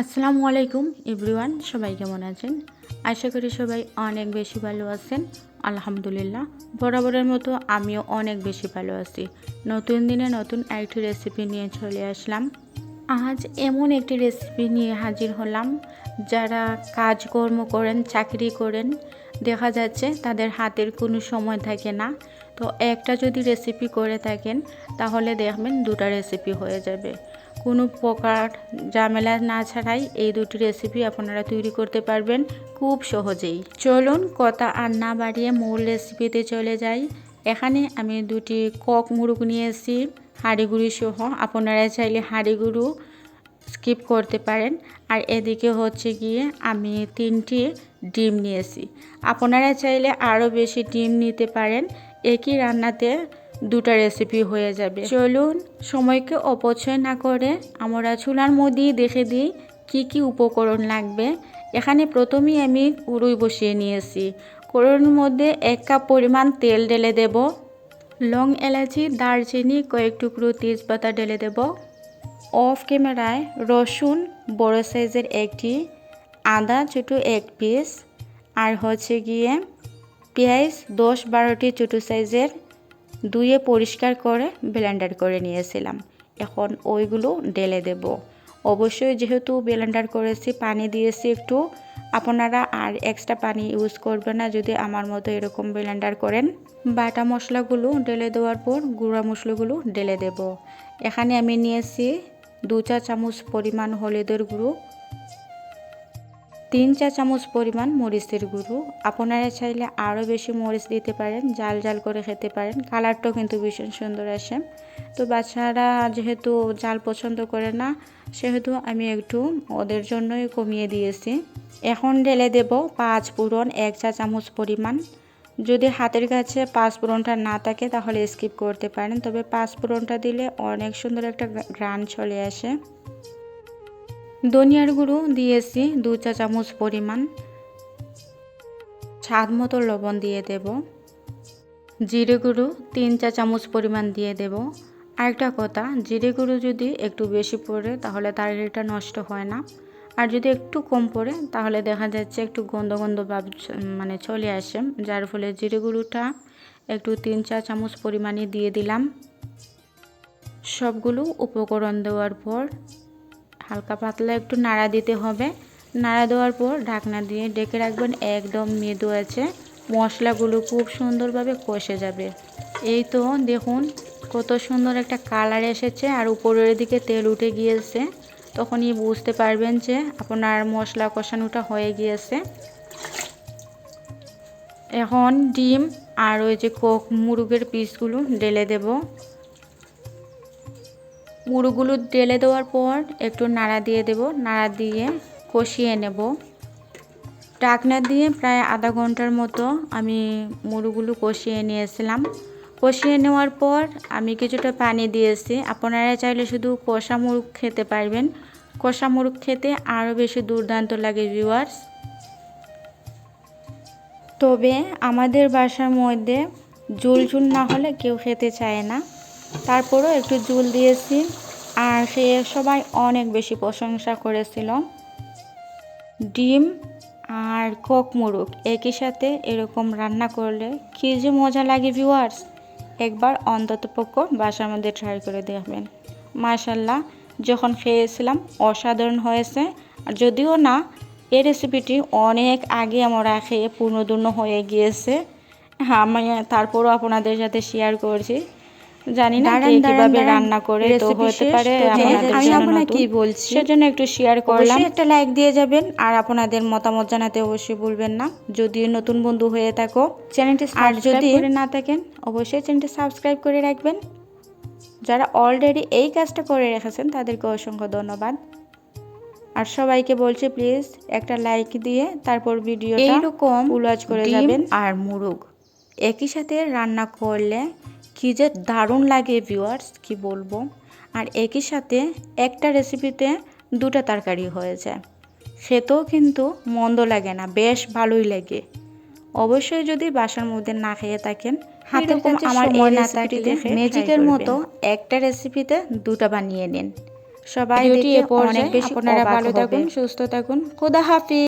আসসালামু আলাইকুম, এভরিওয়ান, সবাই কেমন আছেন? আশা করি সবাই অনেক বেশি ভালো আছেন, আলহামদুলিল্লাহ। বরাবরের মতো আমিও অনেক বেশি ভালো আছি। নতুন দিনে নতুন একটি রেসিপি নিয়ে চলে আসলাম। আজ এমন একটি রেসিপি নিয়ে হাজির হলাম, যারা কাজকর্ম করেন, চাকরি করেন, দেখা যাচ্ছে তাদের হাতের কোনো সময় থাকে না। তো একটা যদি রেসিপি করে থাকেন, তাহলে দেখবেন দুটা রেসিপি হয়ে যাবে। কোনো প্রকার ঝামেলা না ছাড়াই এই দুটি রেসিপি আপনারা তৈরি করতে পারবেন খুব সহজেই। চলুন কথা আর না বাড়িয়ে মূল রেসিপিতে চলে যাই। এখানে আমি দুটি কক মুরগ নিয়েছি হাঁড়িগুড়ি সহ। আপনারা চাইলে হাঁড়িগুড়ু স্কিপ করতে পারেন। আর এদিকে হচ্ছে গিয়ে আমি তিনটি ডিম নিয়েছি আপনারা চাইলে আরও বেশি ডিম নিতে পারেন। একই রান্নাতে দুটা রেসিপি হয়ে যাবে। চলুন সময়কে অপচয় না করে আমরা চুলার মধ্যেই দেখে দিই কি কি উপকরণ লাগবে। এখানে প্রথমেই আমি উড়ুই বসিয়ে নিয়েছি। কড়াইয়ের মধ্যে এক কাপ পরিমাণ তেল ঢেলে দেব। লং এলাচি, দারচিনি, কয়েক টুকরো তেজপাতা ঢেলে দেব। অফ ক্যামেরায় রসুন বড় সাইজের একটি, আদা ছোটো এক পিস আর হচ্ছে গিয়ে পেঁয়াজ দশ বারোটি ছোটো সাইজের ধুয়ে পরিষ্কার করে ব্লেন্ডার করে নিয়েছিলাম। এখন ওইগুলো ডেলে দেব। অবশ্যই যেহেতু ব্লেন্ডার করেছি, পানি দিয়েছি একটু, আপনারা আর এক্সট্রা পানি ইউজ করবেন না যদি আমার মতো এরকম ব্লেন্ডার করেন। বাটা মশলাগুলো ঢেলে দেওয়ার পর গুঁড়া মশলাগুলো ডেলে দেব। এখানে আমি নিয়েছি দু চা চামচ পরিমাণ হলুদের গুঁড়ো তিন চা চামচ পরিমাণ মরিচের গুঁড়ো। আপনারা চাইলে আরও বেশি মরিচ দিতে পারেন, জাল জাল করে খেতে পারেন। কালারটাও কিন্তু ভীষণ সুন্দর আসে। তো বাচ্চারা যেহেতু জাল পছন্দ করে না, সেহেতু আমি একটু ওদের জন্যই কমিয়ে দিয়েছি। এখন ঢেলে দেব পাঁচ পুরন এক চা চামচ পরিমাণ। যদি হাতের কাছে পাঁচ ফোড়নটা না থাকে, তাহলে স্কিপ করতে পারেন। তবে পাঁচ পুরনটা দিলে অনেক সুন্দর একটা গ্রান চলে আসে। ধনিয়ার গুঁড়ো দিয়েছি দু চা চামচ পরিমাণ। স্বাদ মতো লবণ দিয়ে দেব। জিরে গুঁড়ো তিন চা চামচ পরিমাণ দিয়ে দেব। আরেকটা কথা, জিরে গুঁড়ো যদি একটু বেশি পড়ে তাহলে তরকারিটা নষ্ট হয় না। আর যদি একটু কম পড়ে তাহলে দেখা যাচ্ছে একটু গন্ধ গন্ধ ভাব মানে চলে আসে, যার ফলে জিরে গুঁড়োটা একটু তিন চা চামচ পরিমাণে দিয়ে দিলাম। সবগুলো উপকরণ দেওয়ার পর হালকা পাতলা একটু নাড়া দিতে হবে। নাড়া দেওয়ার পর ঢাকনা দিয়ে ডেকে রাখবেন, একদম মৃদু আছে। মশলাগুলো খুব সুন্দরভাবে কষে যাবে। এই তো দেখুন কত সুন্দর একটা কালার এসেছে আর উপরের দিকে তেল উঠে গিয়েছে। তখনই বুঝতে পারবেন যে আপনার মশলা কষানোটা হয়ে গিয়েছে। এখন ডিম আর ওই যে কোক মুরগের পিসগুলো ঢেলে দেব। মুরগুলো ঢেলে দেওয়ার পর একটু নাড়া দিয়ে দেব। নাড়া দিয়ে কষিয়ে নেব। ডাকনা দিয়ে প্রায় আধা ঘণ্টার মতো আমি মুরগুলো কষিয়ে নিয়েছিলাম। কষিয়ে নেওয়ার পর আমি কিছুটা পানি দিয়েছি। আপনারা চাইলে শুধু কষা মুরগ খেতে পারবেন। কষা মুরগ খেতে আরও বেশি দুর্দান্ত লাগে ভিউয়ার্স তবে আমাদের বাসার মধ্যে ঝুল ঝুল না হলে কেউ খেতে চায় না। তারপরও একটু জুল দিয়েছি আর সে সবাই অনেক বেশি প্রশংসা করেছিল। ডিম আর কক মুরগ একই সাথে এরকম রান্না করলে কী যে মজা লাগে ভিউয়ার্স একবার অন্তত পক্ষ বাসার মধ্যে ট্রাই করে দেখবেন। মাশাল্লাহ যখন খেয়েছিলাম অসাধারণ হয়েছে। আর যদিও না, এই রেসিপিটি অনেক আগে আমরা খেয়ে পূর্ণদূর্ণ হয়ে গিয়েছে। আমি তারপরও আপনাদের সাথে শেয়ার করছি। জানি না কে কীভাবে রান্না করে তো হতে পারে আমি আপনাকে কি বলছি সেজন্য একটু শেয়ার করলাম। একটা লাইক দিয়ে যাবেন আর আপনাদের মতামত জানাতে অবশ্যই ভুলবেন না। যদি নতুন বন্ধু হয়ে থাকো চ্যানেলটি আর যদি না থাকেন অবশ্যই চ্যানেলটি সাবস্ক্রাইব করে রাখবেন। যারা অলরেডি এই কাজটা করে রেখেছেন তাদেরকে অসংখ্য ধন্যবাদ। আর সবাইকে বলছি প্লিজ একটা লাইক দিয়ে তারপর ভিডিওটা এইরকম উলাজ করে যাবেন। আর মুরগ। একই সাথে রান্না করলে কী যে দারুণ লাগে ভিউয়ার্স কি বলব? আর একই সাথে একটা রেসিপিতে দুটা তরকারি হয়ে যায়। খেতেও কিন্তু মন্দ লাগে না বেশ ভালোই লাগে। অবশ্যই যদি বাসার মধ্যে না খেয়ে থাকেন হাতে আমার এই রেসিপিটি দেখে ম্যাজিকের মতো একটা রেসিপিতে দুটা বানিয়ে নিন। সবাই অনেক বেশি আপনারা ভালো থাকুন সুস্থ থাকুন। খোদা হাফিজ।